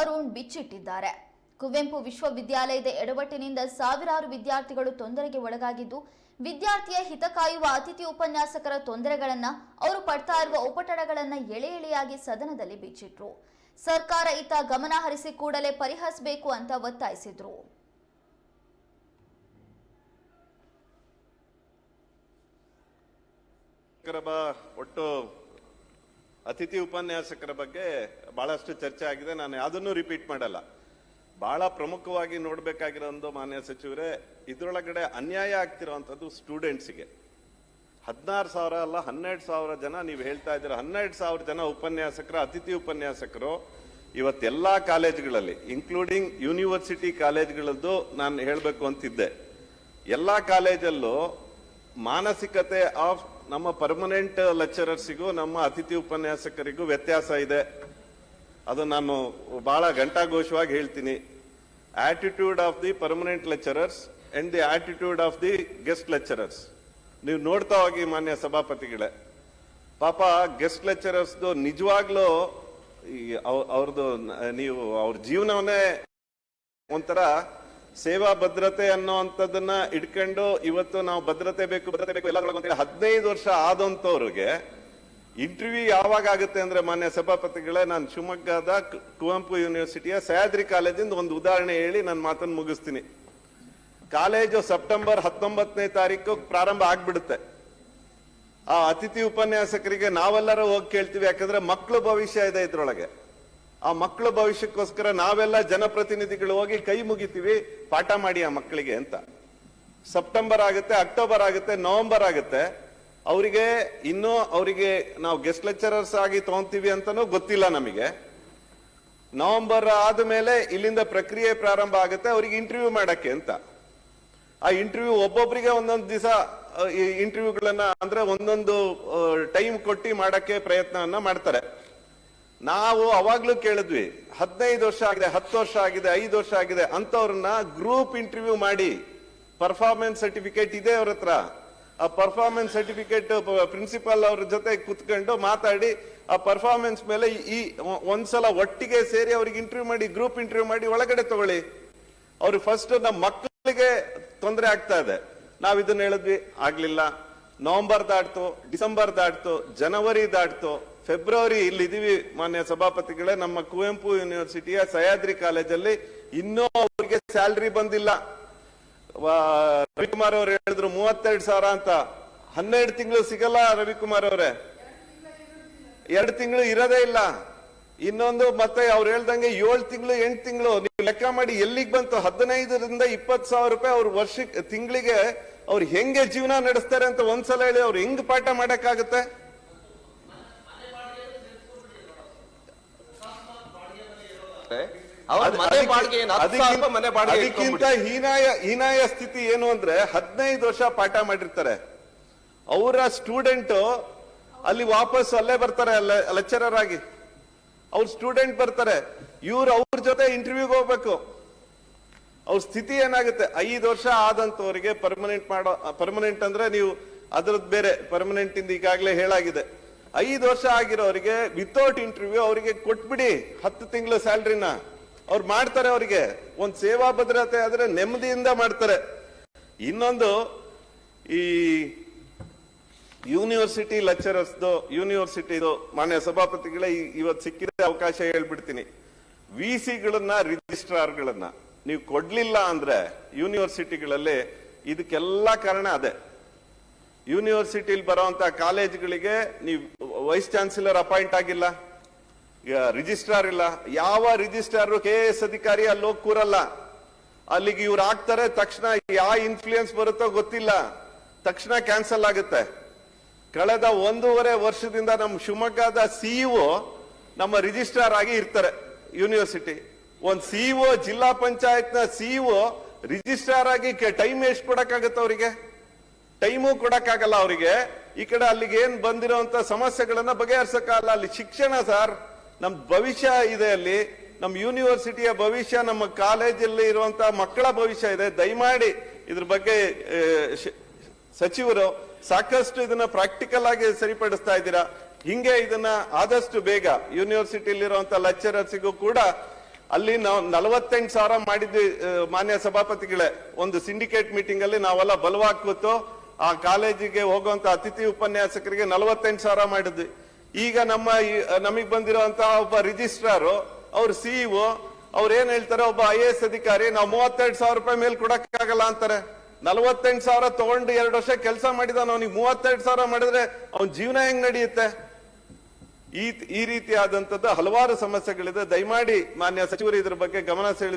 ಅರುಣ್ ಬಿಚ್ಚಿಟ್ಟಿದ್ದಾರೆ. ಕುವೆಂಪು ವಿಶ್ವವಿದ್ಯಾಲಯದ ಎಡವಟ್ಟಿನಿಂದ ಸಾವಿರಾರು ವಿದ್ಯಾರ್ಥಿಗಳು ತೊಂದರೆಗೆ ಒಳಗಾಗಿದ್ದು, ವಿದ್ಯಾರ್ಥಿಯ ಹಿತ ಕಾಯುವ ಅತಿಥಿ ಉಪನ್ಯಾಸಕರ ತೊಂದರೆಗಳನ್ನ ಅವರು ಪಡ್ತಾ ಇರುವ ಉಪಟಳಗಳನ್ನ ಎಳೆ ಎಳೆಯಾಗಿ ಸದನದಲ್ಲಿ ಬಿಚ್ಚಿಟ್ರು. ಸರ್ಕಾರ ಇತ್ತ ಗಮನ ಹರಿಸಿ ಕೂಡಲೇ ಪರಿಹರಿಸಬೇಕು ಅಂತ ಒತ್ತಾಯಿಸಿದ್ರು. ಒಟ್ಟು ಅತಿಥಿ ಉಪನ್ಯಾಸಕರ ಬಗ್ಗೆ ಬಹಳಷ್ಟು ಚರ್ಚೆ ಆಗಿದೆ. ನಾನು ಯಾವುದನ್ನು ರಿಪೀಟ್ ಮಾಡಲ್ಲ. ಬಹಳ ಪ್ರಮುಖವಾಗಿ ನೋಡಬೇಕಾಗಿರೋ ಒಂದು ಮಾನ್ಯ ಸಚಿವರೇ, ಇದರೊಳಗಡೆ ಅನ್ಯಾಯ ಆಗ್ತಿರುವಂಥದ್ದು ಸ್ಟೂಡೆಂಟ್ಸಿಗೆ ಹದಿನಾರು ಸಾವಿರ ಅಲ್ಲ, ಹನ್ನೆರಡು ಸಾವಿರ ಜನ ನೀವು ಹೇಳ್ತಾ ಇದ್ದೀರ, ಹನ್ನೆರಡು ಸಾವಿರ ಜನ ಉಪನ್ಯಾಸಕರು, ಅತಿಥಿ ಉಪನ್ಯಾಸಕರು ಇವತ್ತೆಲ್ಲ ಕಾಲೇಜ್ಗಳಲ್ಲಿ ಇನ್ಕ್ಲೂಡಿಂಗ್ ಯೂನಿವರ್ಸಿಟಿ ಕಾಲೇಜ್ಗಳದ್ದು ನಾನು ಹೇಳಬೇಕು ಅಂತಿದ್ದೆ. ಎಲ್ಲ ಕಾಲೇಜಲ್ಲೂ ಮಾನಸಿಕತೆ ಆಫ್ ನಮ್ಮ ಪರ್ಮನೆಂಟ್ ಲೆಕ್ಚರರ್ಸಿಗೂ ನಮ್ಮ ಅತಿಥಿ ಉಪನ್ಯಾಸಕರಿಗೂ ವ್ಯತ್ಯಾಸ ಇದೆ. ಅದು ನಾನು ಬಹಳ ಘಂಟಾಘೋಷವಾಗಿ ಹೇಳ್ತೀನಿ. Attitude of the permanent lecturers and the attitude of the guest lecturers ನೀವು ನೋಡ್ತಾ ಹೋಗಿ, ಮಾನ್ಯ ಸಭಾಪತಿಗಳೇ. ಪಾಪ ಗೆಸ್ಟ್ ಲೆಕ್ಚರರ್ಸ್ದು ನಿಜವಾಗ್ಲೂ ಅವ್ರದ್ದು ನೀವು ಅವ್ರ ಜೀವನವನ್ನೇ ಒಂಥರ ಸೇವಾ ಭದ್ರತೆ ಅನ್ನೋವಂಥದ್ದನ್ನ ಇಟ್ಕೊಂಡು ಇವತ್ತು ನಾವು ಭದ್ರತೆ ಬೇಕು ಭದ್ರತೆ ಬೇಕು, ಎಲ್ಲ ಹದಿನೈದು ವರ್ಷ ಆದಂಥವ್ರಿಗೆ ಇಂಟರ್ವ್ಯೂ ಯಾವಾಗ ಆಗುತ್ತೆ ಅಂದ್ರೆ ಮಾನ್ಯ ಸಭಾಪತಿಗಳೇ, ನಾನು ಶಿವಮೊಗ್ಗದ ಕುವೆಂಪು ಯೂನಿವರ್ಸಿಟಿಯ ಸಹ್ಯಾದ್ರಿ ಕಾಲೇಜಿಂದ ಒಂದು ಉದಾಹರಣೆ ಹೇಳಿ ನನ್ನ ಮಾತನ್ನು ಮುಗಿಸ್ತೀನಿ. ಕಾಲೇಜು ಸೆಪ್ಟೆಂಬರ್ ಹತ್ತೊಂಬತ್ತನೇ ತಾರೀಕು ಪ್ರಾರಂಭ ಆಗ್ಬಿಡುತ್ತೆ. ಆ ಅತಿಥಿ ಉಪನ್ಯಾಸಕರಿಗೆ ನಾವೆಲ್ಲರೂ ಹೋಗಿ ಕೇಳ್ತೀವಿ, ಯಾಕಂದ್ರೆ ಮಕ್ಕಳು ಭವಿಷ್ಯ ಇದೆ ಇದ್ರೊಳಗೆ. ಆ ಮಕ್ಕಳ ಭವಿಷ್ಯಕ್ಕೋಸ್ಕರ ನಾವೆಲ್ಲ ಜನಪ್ರತಿನಿಧಿಗಳು ಹೋಗಿ ಕೈ ಮುಗಿತೀವಿ, ಪಾಠ ಮಾಡಿ ಆ ಮಕ್ಕಳಿಗೆ ಅಂತ. ಸೆಪ್ಟೆಂಬರ್ ಆಗುತ್ತೆ, ಅಕ್ಟೋಬರ್ ಆಗುತ್ತೆ, ನವೆಂಬರ್ ಆಗುತ್ತೆ. ಅವರಿಗೆ ಇನ್ನೂ ಅವರಿಗೆ ನಾವು ಗೆಸ್ಟ್ ಲೆಕ್ಚರರ್ಸ್ ಆಗಿ ತಗೊಂತೀವಿ ಅಂತನೂ ಗೊತ್ತಿಲ್ಲ ನಮಗೆ. ನವೆಂಬರ್ ಆದ್ಮೇಲೆ ಇಲ್ಲಿಂದ ಪ್ರಕ್ರಿಯೆ ಪ್ರಾರಂಭ ಆಗುತ್ತೆ, ಅವರಿಗೆ ಇಂಟರ್ವ್ಯೂ ಮಾಡಕ್ಕೆ ಅಂತ. ಆ ಇಂಟರ್ವ್ಯೂ ಒಬ್ಬೊಬ್ಬರಿಗೆ ಒಂದೊಂದು ದಿವಸ ಇಂಟರ್ವ್ಯೂಗಳನ್ನ ಅಂದ್ರೆ ಒಂದೊಂದು ಟೈಮ್ ಕೊಟ್ಟಿ ಮಾಡಕ್ಕೆ ಪ್ರಯತ್ನವನ್ನ ಮಾಡ್ತಾರೆ. ನಾವು ಅವಾಗ್ಲೂ ಕೇಳಿದ್ವಿ, ಹದಿನೈದು ವರ್ಷ ಆಗಿದೆ, ಹತ್ತು ವರ್ಷ ಆಗಿದೆ, ಐದು ವರ್ಷ ಆಗಿದೆ ಅಂತವ್ರನ್ನ ಗ್ರೂಪ್ ಇಂಟರ್ವ್ಯೂ ಮಾಡಿ ಪರ್ಫಾರ್ಮೆನ್ಸ್ ಸರ್ಟಿಫಿಕೇಟ್ ಇದೆ ಅವ್ರ ಹತ್ರ. ಆ ಪರ್ಫಾರ್ಮೆನ್ಸ್ ಸರ್ಟಿಫಿಕೇಟ್ ಪ್ರಿನ್ಸಿಪಾಲ್ ಅವ್ರ ಜೊತೆ ಕುತ್ಕೊಂಡು ಮಾತಾಡಿ, ಆ ಪರ್ಫಾರ್ಮೆನ್ಸ್ ಮೇಲೆ ಈ ಒಂದ್ಸಲ ಒಟ್ಟಿಗೆ ಸೇರಿ ಅವ್ರಿಗೆ ಇಂಟರ್ವ್ಯೂ ಮಾಡಿ ಗ್ರೂಪ್ ಇಂಟರ್ವ್ಯೂ ಮಾಡಿ ಒಳಗಡೆ ತಗೊಳ್ಳಿ. ಅವ್ರಿಗೆ ಫಸ್ಟ್ ನಮ್ಮ ಮಕ್ಕಳಿಗೆ ತೊಂದರೆ ಆಗ್ತಾ ಇದೆ. ನಾವು ಇದನ್ನ ಹೇಳಿದ್ವಿ, ಆಗ್ಲಿಲ್ಲ. ನವೆಂಬರ್ ದಾಟ್ತು, ಡಿಸೆಂಬರ್ ದಾಟ್ತು, ಜನವರಿ ದಾಟ್ತು, ಫೆಬ್ರವರಿ ಇಲ್ಲಿ ಇದೀವಿ ಮಾನ್ಯ ಸಭಾಪತಿಗಳೇ. ನಮ್ಮ ಕುವೆಂಪು ಯೂನಿವರ್ಸಿಟಿಯ ಸಹ್ಯಾದ್ರಿ ಕಾಲೇಜಲ್ಲಿ ಇನ್ನೂ ಅವರಿಗೆ ಸ್ಯಾಲ್ರಿ ಬಂದಿಲ್ಲ. ರವಿಕುಮಾರ್ ಅವ್ರು ಹೇಳಿದ್ರು ಮೂವತ್ತೆರಡು ಸಾವಿರ ಅಂತ. ಹನ್ನೆರಡು ತಿಂಗಳು ಸಿಗಲ್ಲ ರವಿಕುಮಾರ್ ಅವರೇ. ಎರಡು ತಿಂಗಳು ಇರೋದೇ ಇಲ್ಲ. ಇನ್ನೊಂದು ಮತ್ತೆ ಅವ್ರು ಹೇಳ್ದಂಗೆ ಏಳು ತಿಂಗಳು, ಎಂಟು ತಿಂಗಳು. ನೀವು ಲೆಕ್ಕ ಮಾಡಿ ಎಲ್ಲಿಗೆ ಬಂತು? ಹದಿನೈದರಿಂದ ಇಪ್ಪತ್ತು ಸಾವಿರ ರೂಪಾಯಿ ಅವ್ರ ವರ್ಷಕ್ಕೆ, ತಿಂಗಳಿಗೆ ಅವ್ರು ಹೆಂಗೆ ಜೀವನ ನಡೆಸ್ತಾರೆ ಅಂತ ಒಂದ್ಸಲ ಹೇಳಿ ಅವ್ರು ಹೆಂಗ್ ಪಾಠ ಮಾಡಕ್ಕಾಗತ್ತೆ? ಅದಕ್ಕಿಂತ ಹೀನಾಯ ಹೀನಾಯ ಸ್ಥಿತಿ ಏನು ಅಂದ್ರೆ ಹದಿನೈದು ವರ್ಷ ಪಾಠ ಮಾಡಿರ್ತಾರೆ. ಅವರ ಸ್ಟೂಡೆಂಟ್ ಅಲ್ಲಿ ವಾಪಸ್ ಅಲ್ಲೇ ಬರ್ತಾರೆ ಲೆಕ್ಚರರ್ ಆಗಿ. ಅವ್ರ ಸ್ಟೂಡೆಂಟ್ ಬರ್ತಾರೆ. ಇವ್ರು ಅವ್ರ ಜೊತೆ ಇಂಟರ್ವ್ಯೂಗೆ ಹೋಗ್ಬೇಕು. ಅವ್ರ ಸ್ಥಿತಿ ಏನಾಗುತ್ತೆ? ಐದು ವರ್ಷ ಆದಂತವರಿಗೆ ಪರ್ಮನೆಂಟ್ ಮಾಡೋ ಪರ್ಮನೆಂಟ್ ಅಂದ್ರೆ ನೀವು ಅದ್ರದ್ದು ಬೇರೆ ಪರ್ಮನೆಂಟ್ ಇಂದ ಈಗಾಗಲೇ ಹೇಳಾಗಿದೆ. ಐದು ವರ್ಷ ಆಗಿರೋರಿಗೆ ವಿತೌಟ್ ಇಂಟರ್ವ್ಯೂ ಅವರಿಗೆ ಕೊಟ್ಬಿಡಿ ಹತ್ತು ತಿಂಗಳ ಸ್ಯಾಲ್ರಿನ. ಅವ್ರು ಮಾಡ್ತಾರೆ ಅವರಿಗೆ. ಒಂದ್ ಸೇವಾ ಭದ್ರತೆ ಆದ್ರೆ ನೆಮ್ಮದಿಯಿಂದ ಮಾಡ್ತಾರೆ. ಇನ್ನೊಂದು ಈ ಯೂನಿವರ್ಸಿಟಿ ಲೆಕ್ಚರರ್ಸ್ದು ಯೂನಿವರ್ಸಿಟಿದು ಮಾನ್ಯ ಸಭಾಪತಿಗಳೇ ಇವತ್ತು ಸಿಕ್ಕಿದ ಅವಕಾಶ ಹೇಳ್ಬಿಡ್ತೀನಿ. ವಿ ಸಿಗಳನ್ನ ರಿಜಿಸ್ಟ್ರಾರ್ಗಳನ್ನ ನೀವು ಕೊಡ್ಲಿಲ್ಲ ಅಂದ್ರೆ ಯೂನಿವರ್ಸಿಟಿಗಳಲ್ಲಿ ಇದಕ್ಕೆಲ್ಲ ಕಾರಣ ಅದೇ. ಯೂನಿವರ್ಸಿಟಿಲಿ ಬರೋವಂಥ ಕಾಲೇಜ್ಗಳಿಗೆ ನೀವು ವೈಸ್ ಚಾನ್ಸಲರ್ ಅಪಾಯಿಂಟ್ ಆಗಿಲ್ಲ ರಿಜಿಸ್ಟ್ರಾರ್ ಇಲ್ಲ. ಯಾವ ರಿಜಿಸ್ಟ್ರಾರ್ ಕೆ ಎಸ್ ಅಧಿಕಾರಿ ಅಲ್ಲಿ ಹೋಗಿ ಕೂರಲ್ಲ. ಅಲ್ಲಿಗೆ ಇವ್ರು ಆಗ್ತಾರೆ, ತಕ್ಷಣ ಯಾವ ಇನ್ಫ್ಲೂಯೆನ್ಸ್ ಬರುತ್ತೋ ಗೊತ್ತಿಲ್ಲ. ತಕ್ಷಣ ಕ್ಯಾನ್ಸಲ್ ಆಗುತ್ತೆ. ಕಳೆದ ಒಂದೂವರೆ ವರ್ಷದಿಂದ ನಮ್ಮ ಶಿವಮೊಗ್ಗದ ಸಿಇಒ ನಮ್ಮ ರಿಜಿಸ್ಟ್ರಾರ್ ಆಗಿ ಇರ್ತಾರೆ ಯೂನಿವರ್ಸಿಟಿ. ಒಂದ್ ಸಿಇಒ ಜಿಲ್ಲಾ ಪಂಚಾಯತ್ನ ಸಿಇಒ ರಿಜಿಸ್ಟ್ರಾರ್ ಆಗಿ ಟೈಮ್ ಎಷ್ಟು ಕೊಡಕ್ಕಾಗತ್ತೆ ಅವರಿಗೆ? ಟೈಮು ಕೊಡಕ್ಕಾಗಲ್ಲ ಅವರಿಗೆ. ಈ ಕಡೆ ಅಲ್ಲಿಗೆ ಏನ್ ಬಂದಿರೋಂತ ಸಮಸ್ಯೆಗಳನ್ನ ಬಗೆಹರಿಸಕ್ಕಾಗಲ್ಲ ಅಲ್ಲಿ ಶಿಕ್ಷಣ ಸರ್, ನಮ್ ಭವಿಷ್ಯ ಇದೆ ಅಲ್ಲಿ. ನಮ್ ಯೂನಿವರ್ಸಿಟಿಯ ಭವಿಷ್ಯ, ನಮ್ಮ ಕಾಲೇಜಲ್ಲಿ ಇರುವಂತ ಮಕ್ಕಳ ಭವಿಷ್ಯ ಇದೆ. ದಯಮಾಡಿ ಇದ್ರ ಬಗ್ಗೆ ಸಚಿವರು ಸಾಕಷ್ಟು ಇದನ್ನ ಪ್ರಾಕ್ಟಿಕಲ್ ಆಗಿ ಸರಿಪಡಿಸ್ತಾ ಇದ್ದೀರಾ. ಹಿಂಗೆ ಇದನ್ನ ಆದಷ್ಟು ಬೇಗ ಯೂನಿವರ್ಸಿಟಿಲಿರುವಂತ ಲೆಕ್ಚರರ್ಸಿಗೂ ಕೂಡ ಅಲ್ಲಿ ನಾವು ನಲವತ್ತೆಂಟು ಸಾವಿರ ಮಾಡಿದ್ವಿ ಮಾನ್ಯ ಸಭಾಪತಿಗಳೇ. ಒಂದು ಸಿಂಡಿಕೇಟ್ ಮೀಟಿಂಗ್ ಅಲ್ಲಿ ನಾವೆಲ್ಲ ಬಲವಾಗಿ ಕೂತು ಆ ಕಾಲೇಜಿಗೆ ಹೋಗುವಂತ ಅತಿಥಿ ಉಪನ್ಯಾಸಕರಿಗೆ ನಲವತ್ತೆಂಟು ಸಾವಿರ ಮಾಡಿದ್ವಿ. ಈಗ ನಮ್ಮ ನಮಗ್ ಬಂದಿರುವಂತಹ ಒಬ್ಬ ರಿಜಿಸ್ಟ್ರಾರು, ಅವ್ರ ಸಿಇಒ ಅವ್ರು ಏನ್ ಹೇಳ್ತಾರೆ, ಒಬ್ಬ ಐ ಎಸ್ ಅಧಿಕಾರಿ, ನಾವು ಮೂವತ್ತೆರಡು ಸಾವಿರ ರೂಪಾಯಿ ಮೇಲೆ ಕೊಡಕ್ಕಾಗಲ್ಲ ಅಂತಾರೆ. ನಲವತ್ತೆಂಟು ಸಾವಿರ ತಗೊಂಡು ಎರಡು ವರ್ಷ ಕೆಲಸ ಮಾಡಿದ ಅವನಿಗೆ ಮೂವತ್ತೆರಡು ಸಾವಿರ ಮಾಡಿದ್ರೆ ಅವ್ನ ಜೀವನ ಹೆಂಗ್ ನಡೆಯುತ್ತೆ? ಈ ಈ ಹಲವಾರು ಸಮಸ್ಯೆಗಳಿದೆ. ದಯಮಾಡಿ ಮಾನ್ಯ ಸಚಿವರು ಇದರ ಬಗ್ಗೆ ಗಮನ ಸೆಳೆಬೇಕು